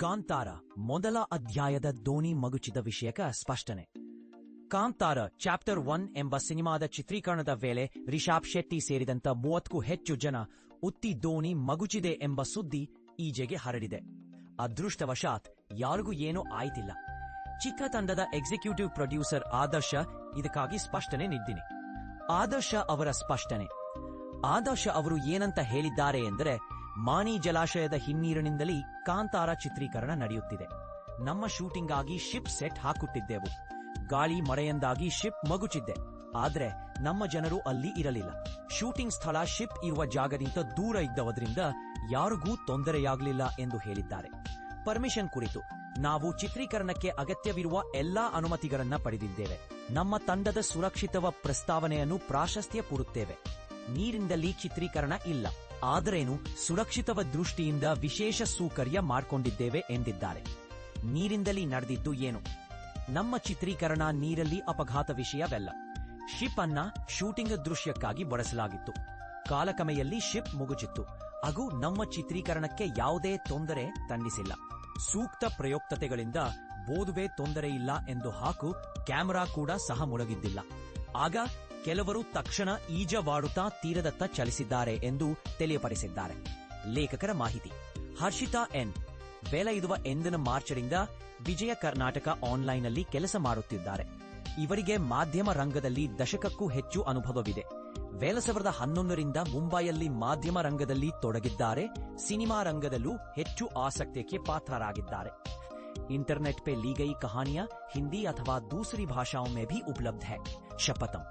ಕಾಂತಾರ ಮೊದಲ ಅಧ್ಯಾಯದ ದೋಣಿ ಮಗುಚಿದ ವಿಷಯಕ ಸ್ಪಷ್ಟನೆ. ಕಾಂತಾರ ಚಾಪ್ಟರ್ ಒನ್ ಎಂಬ ಸಿನಿಮಾದ ಚಿತ್ರೀಕರಣದ ವೇಳೆ ರಿಷಾಬ್ ಶೆಟ್ಟಿ ಸೇರಿದಂತ ಮೂವತ್ತಕ್ಕೂ ಹೆಚ್ಚು ಜನ ಉತ್ತಿ ದೋಣಿ ಮಗುಚಿದೆ ಎಂಬ ಸುದ್ದಿ ಈಜೆಗೆ ಹರಡಿದೆ. ಅದೃಷ್ಟವಶಾತ್ ಯಾರಿಗೂ ಏನೂ ಆಯ್ತಿಲ್ಲ. ಚಿಕ್ಕ ತಂಡದ ಎಕ್ಸಿಕ್ಯೂಟಿವ್ ಪ್ರೊಡ್ಯೂಸರ್ ಆದರ್ಶ ಇದಕ್ಕಾಗಿ ಸ್ಪಷ್ಟನೆ ನೀಡಿದ್ದೀನಿ ಆದರ್ಶ ಅವರ ಸ್ಪಷ್ಟನೆ. ಆದರ್ಶ ಅವರು ಏನಂತ ಹೇಳಿದ್ದಾರೆ ಎಂದರೆ ಮಾಣಿ ಜಲಾಶಯದ ಹಿನ್ನೀರಿನಿಂದಲೇ ಕಾಂತಾರ ಚಿತ್ರೀಕರಣ ನಡೆಯುತ್ತಿದೆ. ನಮ್ಮ ಶೂಟಿಂಗ್ ಆಗಿ ಶಿಪ್ ಸೆಟ್ ಹಾಕುತ್ತಿದ್ದೆವು. ಗಾಳಿ ಮಳೆಯಿಂದಾಗಿ ಶಿಪ್ ಮಗುಚಿದ್ದೆ. ಆದ್ರೆ ನಮ್ಮ ಜನರು ಅಲ್ಲಿ ಇರಲಿಲ್ಲ. ಶೂಟಿಂಗ್ ಸ್ಥಳ ಶಿಪ್ ಇರುವ ಜಾಗದಿಂದ ದೂರ ಇದ್ದವದ್ರಿಂದ ಯಾರಿಗೂ ತೊಂದರೆಯಾಗಲಿಲ್ಲ ಎಂದು ಹೇಳಿದ್ದಾರೆ. ಪರ್ಮಿಷನ್ ಕುರಿತು ನಾವು ಚಿತ್ರೀಕರಣಕ್ಕೆ ಅಗತ್ಯವಿರುವ ಎಲ್ಲಾ ಅನುಮತಿಗಳನ್ನ ಪಡೆದಿದ್ದೇವೆ. ನಮ್ಮ ತಂಡದ ಸುರಕ್ಷಿತವ ಪ್ರಸ್ತಾವನೆಯನ್ನು ಪ್ರಾಶಸ್ತ್ಯ ಕೊಡುತ್ತೇವೆ. ನೀರಿನಲ್ಲಿ ಚಿತ್ರೀಕರಣ ಇಲ್ಲ. ಆದರೇನು ಸುರಕ್ಷಿತವ ದೃಷ್ಟಿಯಿಂದ ವಿಶೇಷ ಸೂಕರ್ಯ ಮಾಡಿಕೊಂಡಿದ್ದೇವೆ ಎಂದಿದ್ದಾರೆ. ನೀರಿಂದಲೇ ನಡೆದಿದ್ದು ಏನು? ನಮ್ಮ ಚಿತ್ರೀಕರಣ ನೀರಲ್ಲಿ ಅಪಘಾತ ವಿಷಯವಲ್ಲ. ಶಿಪ್ ಅನ್ನ ಶೂಟಿಂಗ್ ದೃಶ್ಯಕ್ಕಾಗಿ ಬಳಸಲಾಗಿತ್ತು. ಕಾಲಕಮೆಯಲ್ಲಿ ಶಿಪ್ ಮುಗುಚಿತ್ತು. ಹಾಗೂ ನಮ್ಮ ಚಿತ್ರೀಕರಣಕ್ಕೆ ಯಾವುದೇ ತೊಂದರೆ ತಂದಿಸಿಲ್ಲ. ಸೂಕ್ತ ಪ್ರಯೋಕ್ತತೆಗಳಿಂದ ಬೋಧುವೆ ತೊಂದರೆ ಇಲ್ಲ ಎಂದು ಹಾಕು ಕ್ಯಾಮೆರಾ ಕೂಡ ಸಹ ಮುಳುಗಿದ್ದಿಲ್ಲ. ಆಗ ಕೆಲವರು ತಕ್ಷಣ ಈಜವಾಡುತ್ತಾ ತೀರದತ್ತ ಚಲಿಸಿದ್ದಾರೆ ಎಂದು ತಿಳಿಯಪಡಿಸಿದ್ದಾರೆ ಲೇಖಕರ ಮಾಹಿತಿ ಹರ್ಷಿತಾ ಎನ್ ಬೆಲ ಇರುವ ಎಂದಿನ ಮಾರ್ಚರಿಂದ ವಿಜಯ ಕರ್ನಾಟಕ ಆನ್ಲೈನ್ನಲ್ಲಿ ಕೆಲಸ ಮಾಡುತ್ತಿದ್ದಾರೆ ಇವರಿಗೆ ಮಾಧ್ಯಮ ರಂಗದಲ್ಲಿ ದಶಕಕ್ಕೂ ಹೆಚ್ಚು ಅನುಭವವಿದೆ ವೇಲ ಸಾವಿರದ ಹನ್ನೊಂದರಿಂದ ಮುಂಬೈಯಲ್ಲಿ ಮಾಧ್ಯಮ ರಂಗದಲ್ಲಿ ತೊಡಗಿದ್ದಾರೆ ಸಿನಿಮಾ ರಂಗದಲ್ಲೂ ಹೆಚ್ಚು ಆಸಕ್ತಿಗೆ ಪಾತ್ರರಾಗಿದ್ದಾರೆ इंटरनेट पे ली गई कहानियां हिंदी अथवा दूसरी भाषाओं में भी उपलब्ध है शपथम